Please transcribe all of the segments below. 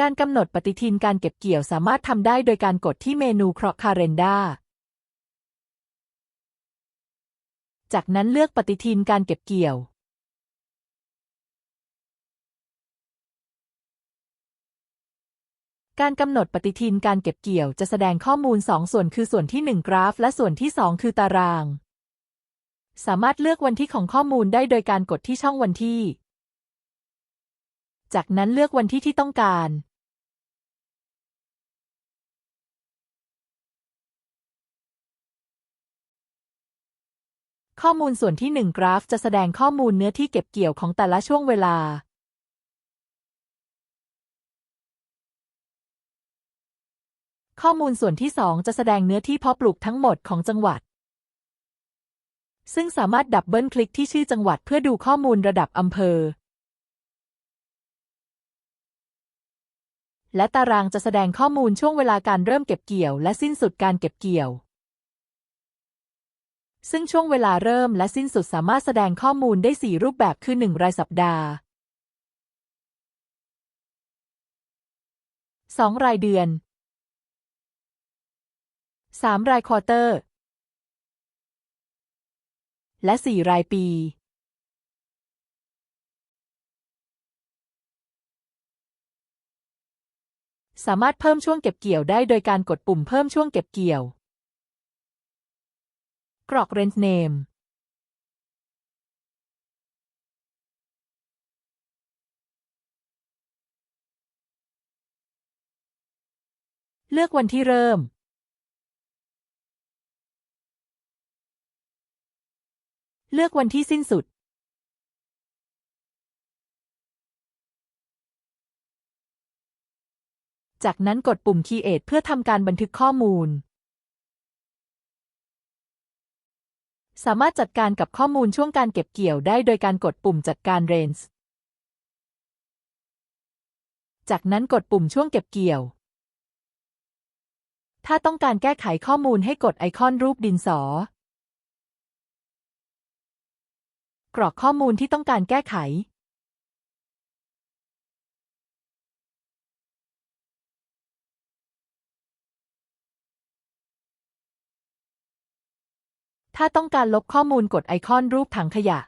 การกำหนดปฏิทินการเก็บเกี่ยวสามารถทำได้โดยการกดที่เมนู Clock Calendar จากนั้นเลือกปฏิทินการเก็บเกี่ยว การกำหนดปฏิทินการเก็บเกี่ยวจะแสดงข้อมูล 2 ส่วนคือส่วนที่ 1 กราฟ และส่วนที่ 2 คือตาราง สามารถเลือกวันที่ของข้อมูลได้โดยการกดที่ช่องวันที่ จากนั้นเลือกวันที่ที่ต้องการข้อมูลส่วนที่ 1 กราฟจะแสดงข้อมูลเนื้อที่เก็บเกี่ยวของแต่ละช่วงเวลา ข้อมูลส่วนที่ 2 จะแสดงเนื้อที่เพาะปลูกทั้งหมดของจังหวัด ซึ่งสามารถดับเบิลคลิกที่ชื่อจังหวัดเพื่อดูข้อมูลระดับอำเภอ และตารางจะแสดงข้อมูลช่วงเวลาการเริ่มเก็บเกี่ยวและสิ้นสุดการเก็บเกี่ยว ซึ่งช่วงเวลาเริ่มและสิ้นสุดสามารถแสดงข้อมูลได้ 4 รูปแบบคือ 1 รายสัปดาห์ 2 รายเดือน 3 รายควอเตอร์ และ 4 รายปี สามารถเพิ่มช่วงเก็บเกี่ยวได้โดยการกดปุ่มเพิ่มช่วงเก็บเกี่ยว กรอก Range Name เลือกวันที่เริ่ม เลือกวันที่สิ้นสุด จากนั้นกดปุ่ม Create เพื่อทำการบันทึกข้อมูล สามารถจัดการกับข้อมูลช่วงการเก็บเกี่ยวได้โดยการกดปุ่มจัดการ Range จากนั้นกดปุ่มช่วงเก็บเกี่ยว ถ้าต้องการแก้ไขข้อมูลให้กดไอคอนรูปดินสอ กรอกข้อมูลที่ต้องการแก้ไข ถ้าต้องการลบข้อมูลกดไอคอนรูปถังขยะ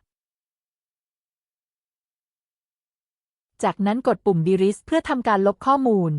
จากนั้นกดปุ่ม Delete เพื่อทำการลบข้อมูล